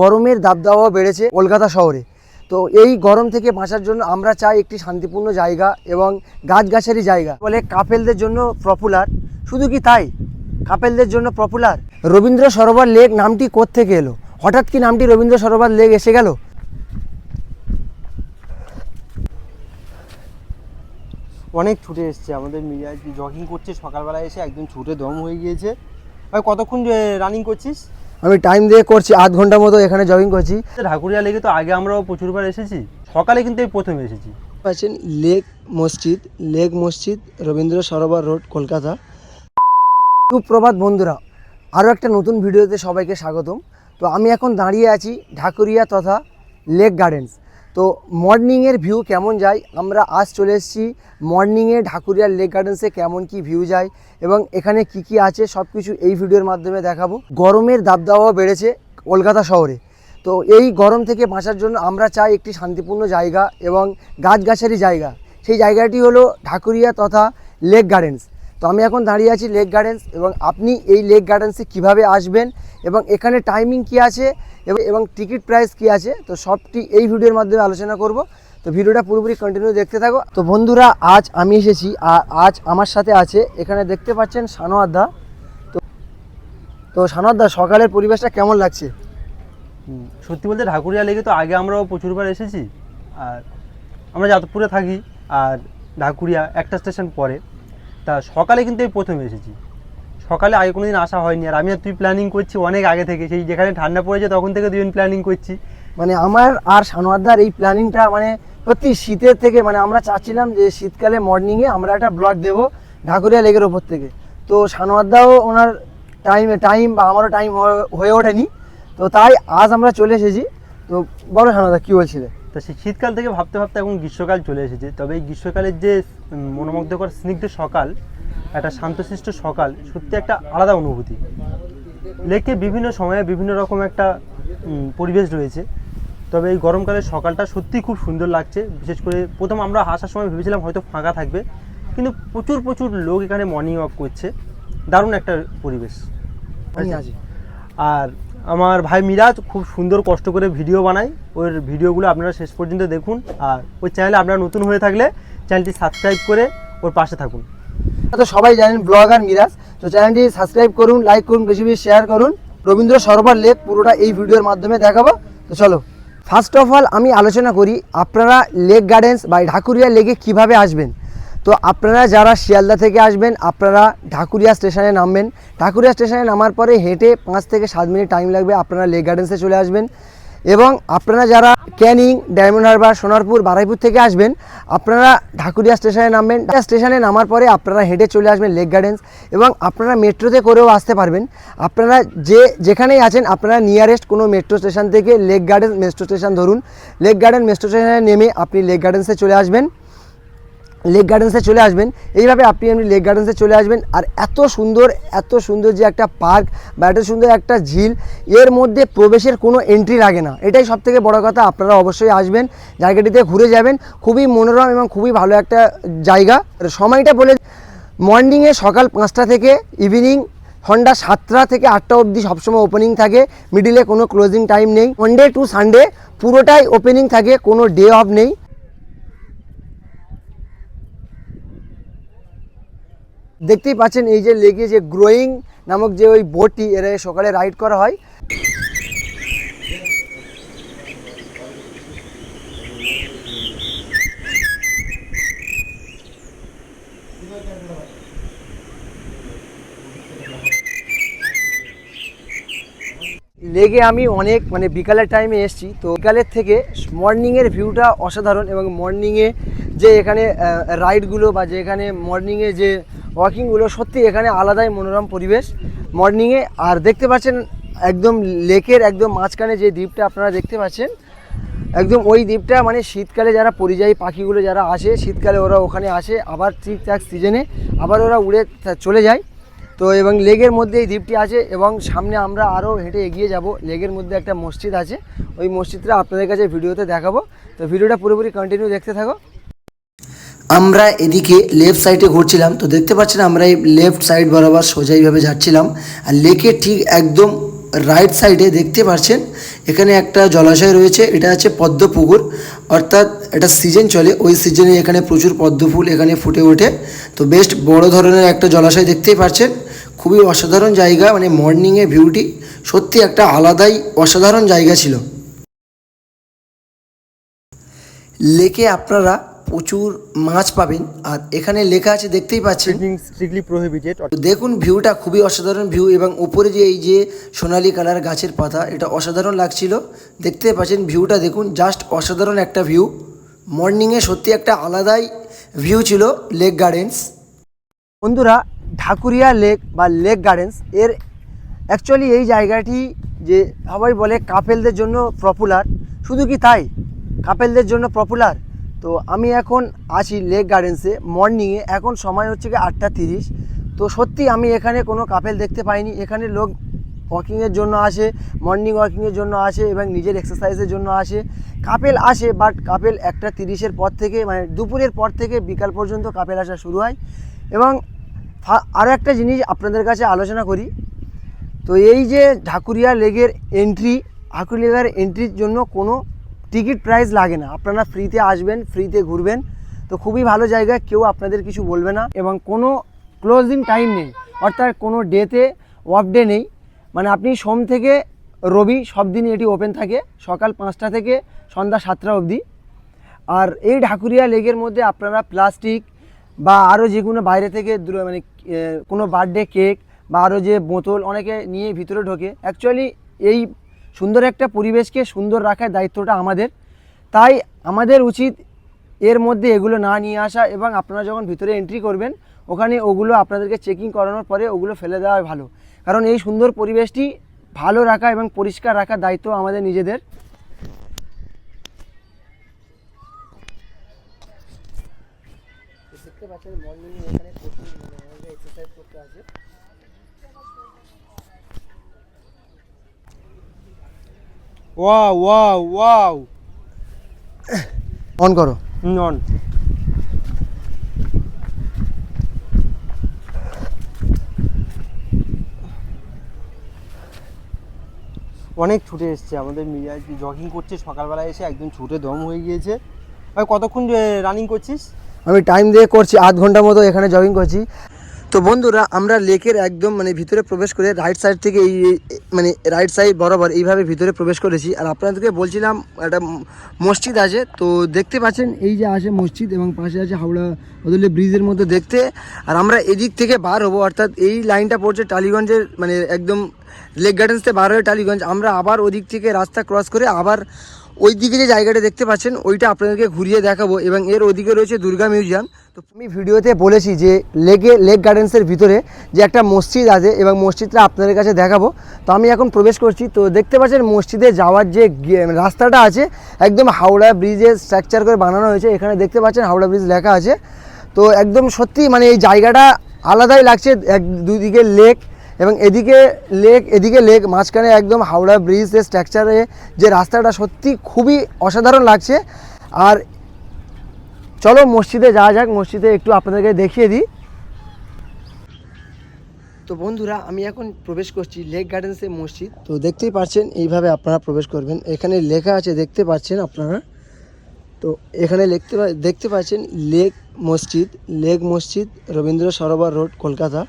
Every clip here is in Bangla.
গরমের দাবদাওয়া বেড়েছে কলকাতা শহরে। তো এই গরম থেকে বাঁচার জন্য আমরা চাই একটি শান্তিপূর্ণ জায়গা এবং গাছগাছালি জায়গা। বলে কাপেলদের জন্য পপুলার শুধু কি তাই? কাপেলদের জন্য পপুলার রবীন্দ্র সরোবর লেক নামটি থেকে এলো? হঠাৎ কি নামটি রবীন্দ্র সরোবর লেক এসে গেল? অনেক ছুটে এসছে আমাদের মিরাজ জগিং করছে সকালবেলা এসে একদম ছুটে দম হয়ে গিয়েছে। ভাই, কতক্ষণ রানিং করছিস? আমি টাইম দিয়ে করছি আধ ঘণ্টার মতো এখানে জগিং করছি। ঢাকুরিয়া লেগে তো আগে আমরাও প্রচুরবার এসেছি সকালে কিন্তু এই প্রথম এসেছি। পাচ্ছেন লেক মসজিদ লেক মসজিদ রবীন্দ্র সরোবর রোড কলকাতা। সুপ্রভাত বন্ধুরা আরও একটা নতুন ভিডিওতে সবাইকে স্বাগতম। তো আমি এখন দাঁড়িয়ে আছি ঢাকুরিয়া তথা লেক গার্ডেন্স। তো মর্নিংয়ের ভিউ কেমন যায়? আমরা আজ চলে এসেছি মর্নিংয়ে ঢাকুরিয়া লেক গার্ডেন্সে কেমন কি ভিউ যায় এবং এখানে কি কি আছে সব কিছু এই ভিডিওর মাধ্যমে দেখাবো। গরমের দাবদাওয়া বেড়েছে কলকাতা শহরে। তো এই গরম থেকে বাঁচার জন্য আমরা চাই একটি শান্তিপূর্ণ জায়গা এবং গাছগাছালি জায়গা। সেই জায়গাটি হলো ঢাকুরিয়া তথা লেক গার্ডেন্স তো আমি এখন দাঁড়িয়ে আছি লেক গার্ডেন্স এবং আপনি এই লেক গার্ডেন্সে কীভাবে আসবেন এবং এখানে টাইমিং কি আছে এবং টিকিট প্রাইস কি আছে, তো সবটি এই ভিডিওর মাধ্যমে আলোচনা করব। তো ভিডিওটা পুরোপুরি কন্টিনিউ দেখতে থাকো। তো বন্ধুরা, আজ আমি এসেছি আর আজ আমার সাথে আছে এখানে দেখতে পাচ্ছেন সানোয়ারদা তো তো সানোয়ারদা সকালের পরিবেশটা কেমন লাগছে? সত্যি বলতে ঢাকুরিয়া লেগে তো আগে আমরাও প্রচুরবার এসেছি। আর আমরা যাদবপুরে থাকি, আর ঢাকুরিয়া একটা স্টেশন পরে তা সকালে কিন্তু এই প্রথম এসেছি। সকালে আগে কোনোদিন আসা হয়নি। আর আমি আর তুই প্ল্যানিং করছি অনেক আগে থেকে। সেই যেখানে ঠান্ডা পড়েছে তখন থেকে দুজন প্ল্যানিং করছি। মানে আমার আর সানোয়ারদার এই প্ল্যানিংটা মানে সত্যি শীতের থেকে মানে আমরা চাচ্ছিলাম যে শীতকালে মর্নিংয়ে আমরা একটা ব্লগ দেব ঢাকুরিয়া লেকের ওপর থেকে। তো সানোয়ারদাও ওনার টাইমে টাইম বা আমারও টাইম হয়ে ওঠেনি। তো তাই আজ আমরা চলে এসেছি। তো বলো সানোয়ারদা, কী বলছিলে? তো সেই শীতকাল থেকে ভাবতে ভাবতে এখন গ্রীষ্মকাল চলে এসেছে। তবে এই গ্রীষ্মকালের যে মনোমুগ্ধকর স্নিগ্ধ সকাল একটা শান্তশিষ্ট সকাল সত্যি একটা আলাদা অনুভূতি। লেকে বিভিন্ন সময়ে বিভিন্ন রকম একটা পরিবেশ রয়েছে। তবে এই গরমকালের সকালটা সত্যি খুব সুন্দর লাগছে। বিশেষ করে প্রথম আমরা আসার সময় ভেবেছিলাম হয়তো ফাঁকা থাকবে কিন্তু প্রচুর প্রচুর লোক এখানে মর্নিং ওয়াক করছে। দারুণ একটা পরিবেশ। আর আমার ভাই মিরাজ খুব সুন্দর কষ্ট করে ভিডিও বানায়। ওর ভিডিওগুলো আপনারা শেষ পর্যন্ত দেখুন। আর ওই চ্যানেলে আপনারা নতুন হয়ে থাকলে চ্যানেলটি সাবস্ক্রাইব করে ওর পাশে থাকুন। তো সবাই জানেন ব্লগার মিরাজ। তো চ্যানেলটি সাবস্ক্রাইব করুন, লাইক করুন, বেশি বেশি শেয়ার করুন। রবীন্দ্র সরোবর লেক পুরোটা এই ভিডিওর মাধ্যমে দেখাবো। তো চলো। ফার্স্ট অফ অল আমি আলোচনা করি আপনারা লেক গার্ডেন্স বা ঢাকুরিয়া লেকে কীভাবে আসবেন? তো আপনারা যারা শিয়ালদা থেকে আসবেন, আপনারা ঢাকুরিয়া স্টেশনে নামবেন। ঢাকুরিয়া স্টেশনে নামার পরে হেঁটে পাঁচ থেকে সাত মিনিট টাইম লাগবে আপনারা লেক গার্ডেন্সে চলে আসবেন। এবং আপনারা যারা ক্যানিং, ডায়মন্ড হারবার, সোনারপুর, বারাইপুর থেকে আসবেন, আপনারা ঢাকুরিয়া স্টেশনে নামবেন। স্টেশনে নামার পরে আপনারা হেঁটে চলে আসবেন লেক গার্ডেন্স এবং আপনারা মেট্রোতে করেও আসতে পারবেন। আপনারা যে যেখানেই আছেন, আপনারা নিয়ারেস্ট কোনো মেট্রো স্টেশন থেকে লেক গার্ডেন মেট্রো স্টেশন ধরুন। লেক গার্ডেন মেট্রো স্টেশনে নেমে আপনি লেক গার্ডেন্সে চলে আসবেন। লেক গার্ডেন্সে চলে আসবেন। এইভাবে আপনি আপনি লেক গার্ডেন্সে চলে আসবেন আর এত সুন্দর এত সুন্দর যে একটা পার্ক বা এত সুন্দর একটা ঝিল, এর মধ্যে প্রবেশের কোনো এন্ট্রি লাগে না। এটাই সব থেকে বড়ো কথা, আপনারা অবশ্যই আসবেন, জায়গাটিতে ঘুরে যাবেন। খুবই মনোরম এবং খুবই ভালো একটা জায়গা। সময়টা বলে মর্নিংয়ে সকাল পাঁচটা থেকে ইভিনিং সন্ধ্যা সাতটা থেকে আটটা অবধি সবসময় ওপেনিং থাকে। মিডিলে কোনো ক্লোজিং টাইম নেই। ওয়ানডে টু সানডে পুরোটাই ওপেনিং থাকে, কোনো ডে অফ নেই। দেখতেই পাচ্ছেন এই যে লেগে যে গ্রোয়িং নামক যে ওই বোটটি এর সকালে রাইড করা হয়। লেগে আমি অনেক মানে বিকালের টাইমে এসেছি। তো বিকালের থেকে মর্নিংয়ের ভিউটা অসাধারণ এবং মর্নিংয়ে যে এখানে রাইডগুলো বা যে এখানে মর্নিংয়ে যে ওয়াকিংগুলো সত্যি এখানে আলাদাই মনোরম পরিবেশ। মর্নিংয়ে আর দেখতে পাচ্ছেন একদম লেকের একদম মাঝখানে যে দ্বীপটা আপনারা দেখতে পাচ্ছেন, একদম ওই দ্বীপটা মানে শীতকালে যারা পরিযায়ী পাখিগুলো যারা আসে, শীতকালে ওরা ওখানে আসে, আবার ঠিকঠাক সিজনে আবার ওরা উড়ে চলে যায়। তো এবং লেগের মধ্যে এই দ্বীপটি আছে এবং সামনে আমরা আরও হেঁটে এগিয়ে যাব। লেগের মধ্যে একটা মসজিদ আছে, ওই মসজিদটা আপনাদের কাছে ভিডিওতে দেখাবো। তো ভিডিওটা পুরোপুরি কন্টিনিউ দেখতে থাকো। আমরা এদিকে লেফট সাইডে ঘুরছিলাম, তো দেখতে পাচ্ছেন আমরা এই লেফট সাইড বরাবর সোজা এইভাবে যাচ্ছিলাম। আর লেকের ঠিক একদম রাইট সাইডে দেখতে পাচ্ছেন, এখানে একটা জলাশয় রয়েছে, এটা হচ্ছে পদ্ম পুকুর অর্থাৎ এটা সিজন চলে, ওই সিজনে এখানে প্রচুর পদ্ম ফুল এখানে ফুটে ওঠে। তো বেস্ট বড় ধরনের একটা জলাশয় দেখতেই পাচ্ছেন, খুবই অসাধারণ জায়গা মানে মর্নিংয়ে ভিউটি সত্যি একটা আলাদাই অসাধারণ জায়গা ছিল। লেকে আপনারা প্রচুর মাছ পাবেন। আর এখানে লেখা আছে দেখতেই পাচ্ছেন। ফিশিং স্ট্রিক্টলি প্রহিবিটেড দেখুন ভিউটা খুবই অসাধারণ ভিউ এবং উপরে যে এই যে সোনালি কালার গাছের পাতা এটা অসাধারণ লাগছিল। দেখতে পাচ্ছেন ভিউটা দেখুন জাস্ট অসাধারণ একটা ভিউ। মর্নিংয়ে সত্যি একটা আলাদাই ভিউ ছিল লেক গার্ডেন্স। বন্ধুরা ঢাকুরিয়া লেক বা লেক গার্ডেন্স এর অ্যাকচুয়ালি এই জায়গাটি যে সবাই বলে কাপেলদের জন্য পপুলার শুধু কি তাই? কাপেলদের জন্য পপুলার তো আমি এখন আছি লেক গার্ডেন্সে মর্নিংয়ে এখন সময় হচ্ছে কি আটটা তিরিশ। তো সত্যি আমি এখানে কোনো কাপেল দেখতে পাইনি। এখানে লোক ওয়াকিংয়ের জন্য আসে মর্নিং ওয়াকিংয়ের জন্য আসে এবং নিজের এক্সারসাইজের জন্য আসে। কাপেল আসে বাট কাপেল একটা তিরিশের পর থেকে মানে দুপুরের পর থেকে বিকাল পর্যন্ত কাপেল আসা শুরু হয়। এবং আরও একটা জিনিস আপনাদের কাছে আলোচনা করি। তো এই যে ঢাকুরিয়া লেগের এন্ট্রি ঢাকুরিয়া লেগের এন্ট্রির জন্য কোনো টিকিট প্রাইস লাগে না। আপনারা ফ্রিতে আসবেন, ফ্রিতে ঘুরবেন। তো খুবই ভালো জায়গা, কেউ আপনাদের কিছু বলবে না। এবং কোনো ক্লোজিং টাইম নেই। অর্থাৎ কোনো ডেতে অফ ডে নেই। মানে আপনি সোম থেকে রবি সব দিনই এটি ওপেন থাকে। সকাল পাঁচটা থেকে সন্ধ্যা সাতটা অবধি। আর এই ঢাকুরিয়া লেগের মধ্যে আপনারা প্লাস্টিক বা আরও যে কোনো বাইরে থেকে মানে কোনো বার্থডে কেক বা আরও যে বোতল অনেকে নিয়ে ভিতরে ঢোকে। অ্যাকচুয়ালি এই সুন্দর একটা পরিবেশকে সুন্দর রাখার দায়িত্বটা আমাদের। তাই আমাদের উচিত এর মধ্যে এগুলো না নিয়ে আসা এবং আপনারা যখন ভিতরে এন্ট্রি করবেন, ওখানে ওগুলো আপনাদেরকে চেকিং করানোর পরে ওগুলো ফেলে দেওয়াই ভালো। কারণ এই সুন্দর পরিবেশটি ভালো রাখা এবং পরিষ্কার রাখার দায়িত্ব আমাদের নিজেদের। দেখতে পাচ্ছেন মর্নিং এখানে ওয়াও ওয়াও ওয়াও অন করো। নন অনেক ছুটে এসছে আমাদের মিডিয়া জগিং করছে সকালবেলা এসে একদম ছুটে দম হয়ে গিয়েছে। ভাই কতক্ষণ রানিং করছিস? আমি টাইম দিয়ে করছি আধ ঘণ্টার মতো এখানে জগিং করছি। তো বন্ধুরা, আমরা লেকের একদম মানে ভিতরে প্রবেশ করে রাইট সাইড থেকে এই মানে রাইট সাইড বরাবর এইভাবে ভিতরে প্রবেশ করেছি। আর আপনাদেরকে বলছিলাম, একটা মসজিদ আছে, তো দেখতে পাচ্ছেন, এই যে আছে মসজিদ এবং পাশে আছে হাওড়া বদলে ব্রিজের মধ্যে দেখতে। আর আমরা এদিক থেকে বার হব, অর্থাৎ এই লাইনটা পড়ছে টালিগঞ্জের মানে একদম লেক গার্ডেন্স থেকে বার হয়ে টালিগঞ্জ। আমরা আবার ওদিক থেকে রাস্তা ক্রস করে আবার ওই দিকে যে জায়গাটা দেখতে পাচ্ছেন, ওইটা আপনাদেরকে ঘুরিয়ে দেখাবো এবং এর ওদিকে রয়েছে দুর্গা মিউজিয়াম। তো আমি ভিডিওতে বলেছি যে লেকে লেক গার্ডেন্সের ভিতরে যে একটা মসজিদ আছে এবং মসজিদটা আপনাদের কাছে দেখাবো। তো আমি এখন প্রবেশ করছি। তো দেখতে পাচ্ছেন মসজিদে যাওয়ার যে গে- রাস্তাটা আছে, একদম হাওড়া ব্রিজের স্ট্রাকচার করে বানানো হয়েছে। এখানে দেখতে পাচ্ছেন হাওড়া ব্রিজ লেখা আছে। তো একদম সত্যি মানে এই জায়গাটা আলাদাই লাগছে। এক, দুদিকে লেক এবং এদিকে লেক এদিকে লেক মাঝখানে একদম হাওড়া ব্রিজের স্ট্রাকচারে যে রাস্তাটা সত্যি খুবই অসাধারণ লাগছে। আর চলো মসজিদে যাওয়া যাক, মসজিদে একটু আপনাদেরকে দেখিয়ে দিই। তো বন্ধুরা, আমি এখন প্রবেশ করছি লেক গার্ডেন্সে মসজিদ। তো দেখতেই পাচ্ছেন, এইভাবে আপনারা প্রবেশ করবেন। এখানে লেখা আছে, দেখতে পাচ্ছেন আপনারা? তো এখানে লিখতে দেখতে পাচ্ছেন লেক মসজিদ। লেক মসজিদ রবীন্দ্র সরোবর রোড কলকাতা।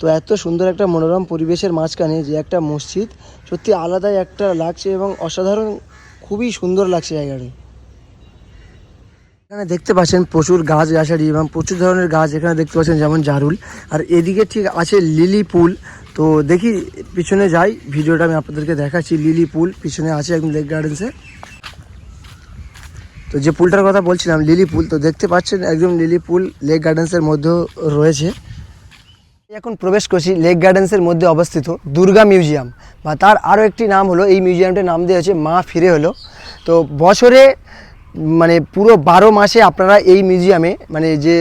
তো এত সুন্দর একটা মনোরম পরিবেশের মাঝখানে যে একটা মসজিদ, সত্যি আলাদাই একটা লাগছে এবং অসাধারণ, খুবই সুন্দর লাগছে জায়গাটি। এখানে দেখতে পাচ্ছেন প্রচুর গাছ গাছালি এবং প্রচুর ধরনের গাছ এখানে দেখতে পাচ্ছেন যেমন জারুল। আর এদিকে ঠিক আছে লিলি পুল। তো দেখি পিছনে যাই, ভিডিওটা আমি আপনাদেরকে দেখাচ্ছি। লিলি পুল পিছনে আছে একদম লেক গার্ডেন্সে তো যে পুলটার কথা বলছিলাম, লিলি পুল, তো দেখতে পাচ্ছেন একদম লিলি পুল লেক গার্ডেন্সের মধ্যেও রয়েছে। এখন প্রবেশ করছি লেক গার্ডেন্সের মধ্যে অবস্থিত দুর্গা মিউজিয়াম বা তার আরও একটি নাম হলো, এই মিউজিয়ামটির নাম দেওয়া হচ্ছে মা ফিরে হলো। তো বছরে মানে পুরো বারো মাসে আপনারা এই মিউজিয়ামে মানে যে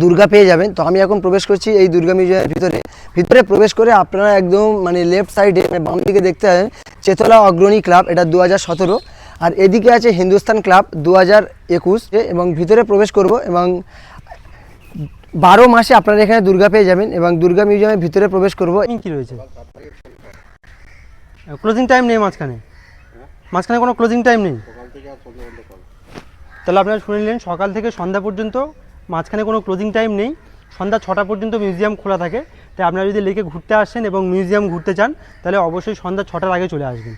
দুর্গা পেয়ে যাবেন, তো আমি এখন প্রবেশ করছি এই দুর্গা মিউজিয়ামের ভিতরে। ভিতরে প্রবেশ করে আপনারা একদম মানে লেফট সাইডে মানে বাম দিকে দেখতে পাবেন চেতলা অগ্রণী ক্লাব এটা দু হাজার সতেরো। আর এদিকে আছে হিন্দুস্তান ক্লাব দু হাজার একুশ এবং ভিতরে প্রবেশ করব এবং বারো মাসে আপনারা এখানে দুর্গা পেয়ে যাবেন এবং দুর্গা মিউজিয়ামের ভিতরে প্রবেশ করব। কি রয়েছে? ক্লোজিং টাইম নেই মাঝখানে। মাঝখানে কোনো ক্লোজিং টাইম নেই? তাহলে আপনারা শুনে নিলেন, সকাল থেকে সন্ধ্যা পর্যন্ত মাঝখানে কোনো ক্লোজিং টাইম নেই। সন্ধ্যা ছটা পর্যন্ত মিউজিয়াম খোলা থাকে। তাই আপনারা যদি লেকে ঘুরতে আসেন এবং মিউজিয়াম ঘুরতে চান, তাহলে অবশ্যই সন্ধ্যা ছটার আগে চলে আসবেন।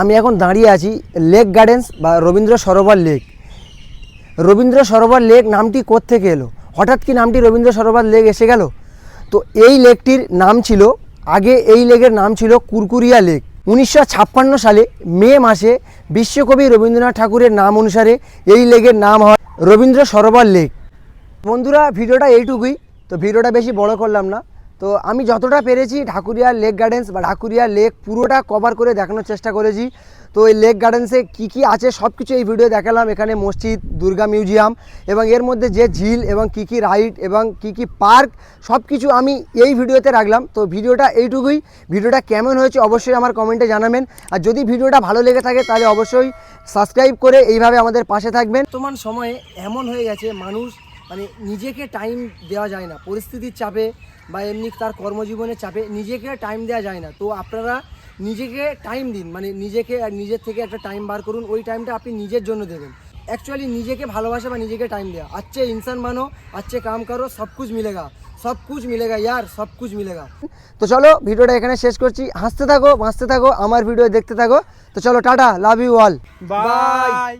আমি এখন দাঁড়িয়ে আছি লেক গার্ডেন্স বা রবীন্দ্র সরোবর লেক রবীন্দ্র সরোবর লেক নামটি থেকে এলো? হঠাৎ কি নামটি রবীন্দ্র সরোবর লেক এসে গেল? তো এই লেকটির নাম ছিল, আগে এই লেকের নাম ছিল কুরকুরিয়া লেক উনিশশো ছাপ্পান্ন সালে মে মাসে বিশ্বকবি রবীন্দ্রনাথ ঠাকুরের নাম অনুসারে এই লেকের নাম হয় রবীন্দ্র সরোবর লেক বন্ধুরা, ভিডিওটা এইটুকুই, তো ভিডিওটা বেশি বড় করলাম না। তো আমি যতটা পেরেছি ঢাকুরিয়া লেক গার্ডেন্স বা ঢাকুরিয়া লেক পুরোটা কভার করে দেখানোর চেষ্টা করেছি। তো এই লেক গার্ডেন্সে কী কী আছে সব কিছু এই ভিডিও দেখালাম। এখানে মসজিদ, দুর্গা মিউজিয়াম এবং এর মধ্যে যে ঝিল এবং কী কী রাইড এবং কী কী পার্ক সব কিছু আমি এই ভিডিওতে রাখলাম। তো ভিডিওটা এইটুকুই। ভিডিওটা কেমন হয়েছে অবশ্যই আমার কমেন্টে জানাবেন। আর যদি ভিডিওটা ভালো লেগে থাকে তাহলে অবশ্যই সাবস্ক্রাইব করে এইভাবে আমাদের পাশে থাকবেন। বর্তমান সময়ে এমন হয়ে গেছে, মানুষ মানে নিজেকে টাইম দেওয়া যায় না। পরিস্থিতির চাপে বা এমনি তার কর্মজীবনের চাপে নিজেকে টাইম দেওয়া যায় না। তো আপনারা নিজেকে টাইম দিন মানে নিজেকে আর নিজের থেকে একটা টাইম বার করুন ওই টাইমটা আপনি নিজের জন্য দেবেন। অ্যাকচুয়ালি নিজেকে ভালোবাসা বা নিজেকে টাইম দেওয়া আচ্ছে ইনসান মানো আচ্ছে কাম করো সব কুছ মিলেগা। সব কুছ মিলেগা ইয়ার সব কুছ মিলেগা। তো চলো ভিডিওটা এখানে শেষ করছি। হাসতে থাকো বাঁচতে থাকো আমার ভিডিও দেখতে থাকো। তো চলো tata love you all bye